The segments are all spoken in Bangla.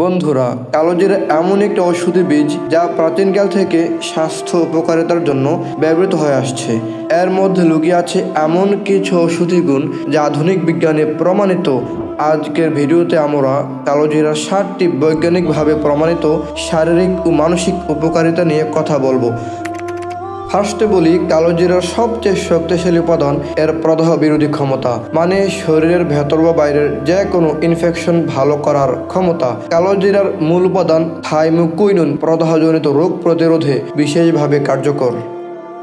বন্ধুরা কালোজিরা এমন একটি ঔষধি বীজ যা প্রাচীনকাল থেকে স্বাস্থ্য উপকারিতার জন্য ব্যবহৃত হয়ে আসছে। এর মধ্যে লুকিয়ে আছে এমন কিছু ঔষধি গুণ যা আধুনিক বিজ্ঞানে প্রমাণিত। আজকের ভিডিওতে আমরা কালোজিরা ষাটটি বৈজ্ঞানিকভাবে প্রমাণিত শারীরিক ও মানসিক উপকারিতা নিয়ে কথা বলব। ফার্স্টে বলি কালোজিরার সবচেয়ে শক্তিশালী উপাদান, এর প্রদাহ বিরোধী ক্ষমতা মানে শরীরের ভেতর বা বাইরের যে কোনো ইনফেকশন ভালো করার ক্ষমতা। কালোজিরার মূল উপাদান থাইমুকুইনুন, প্রদাহজনিত রোগ প্রতিরোধে বিশেষভাবে কার্যকর।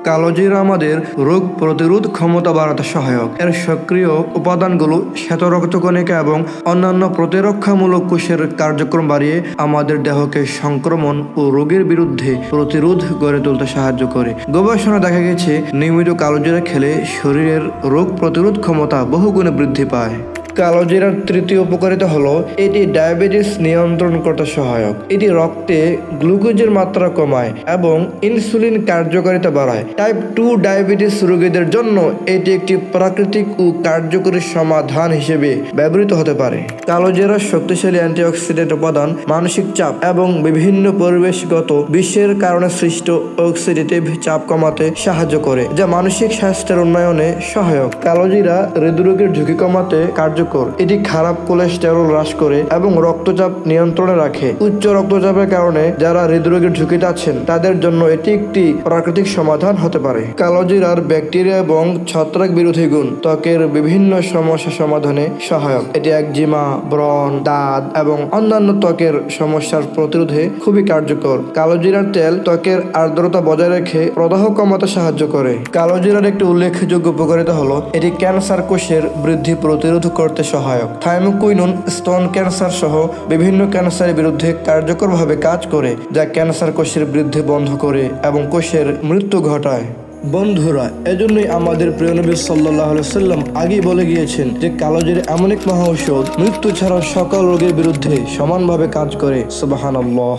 কালোজিরা আমাদের রোগ প্রতিরোধ ক্ষমতা বাড়াতে সহায়ক। এর সক্রিয় উপাদানগুলো শ্বেত রক্তকণিকা এবং অন্যান্য প্রতিরক্ষামূলক কোষের কার্যক্রম বাড়িয়ে আমাদের দেহকে সংক্রমণ ও রোগের বিরুদ্ধে প্রতিরোধ গড়ে তুলতে সাহায্য করে। গবেষণা দেখা গেছে, নিয়মিত কালোজিরা খেলে শরীরের রোগ প্রতিরোধ ক্ষমতা বহুগুণে বৃদ্ধি পায়। কালোজিরার তৃতীয় উপকারিতা হলো এটি ডায়াবেটিস নিয়ন্ত্রণ করতে সহায়ক। এটি রক্তে গ্লুকোজের মাত্রা কমায় এবং ইনসুলিন কার্যকারিতা বাড়ায়। টাইপ টু ডায়াবেটিস রোগীদের জন্য এটি একটি প্রাকৃতিক ও কার্যকরী সমাধান হিসেবে ব্যবহৃত হতে পারে। কালোজিরার শক্তিশালী অ্যান্টিঅক্সিডেন্ট উপাদান, মানসিক চাপ এবং বিভিন্ন পরিবেশগত বিশ্বের কারণে সৃষ্ট অক্সিডেটিভ চাপ কমাতে সাহায্য করে, যা মানসিক স্বাস্থ্যের উন্নয়নে সহায়ক। কালোজিরা হৃদরোগের ঝুঁকি কমাতে কার্যকর এটি খারাপ কোলেস্টেরল হ্রাস করে এবং রক্তচাপ নিয়ন্ত্রণে রাখে। উচ্চ রক্তচাপের কারণে যারা হৃদরোগের ঝুঁকিতে আছেন, তাদের জন্য এটি একটি প্রাকৃতিক সমাধান হতে পারে। কালোজিরার ব্যাকটেরিয়া এবং ছত্রাক বিরোধী গুণ ত্বকের বিভিন্ন সমস্যা সমাধানে সহায়ক। এটি একজিমা ব্রণ, দাঁত এবং অন্যান্য ত্বকের সমস্যার প্রতিরোধে খুবই কার্যকর। কালোজিরার তেল ত্বকের আর্দ্রতা বজায় রেখে প্রদাহ কমাতে সাহায্য করে। কালোজিরার একটি উল্লেখযোগ্য উপকারিতা হলো, এটি ক্যান্সার কোষের বৃদ্ধি প্রতিরোধ করতে সহায়ক। থাইমোকুইনুন, স্তন ক্যান্সার সহ বিভিন্ন ক্যান্সারের বিরুদ্ধে কার্যকরভাবে কাজ করে, যা ক্যান্সার কোষের বৃদ্ধি বন্ধ করে এবং কোষের মৃত্যু ঘটায়। বন্ধুরা, এজন্যই আমাদের প্রিয় নবী সাল্লাহ সাল্লাম আগেই বলে গিয়েছেন যে কালোজির এমন এক মহা ঔষধ মৃত্যু ছাড়া সকল রোগের বিরুদ্ধে সমানভাবে কাজ করে। সুবাহান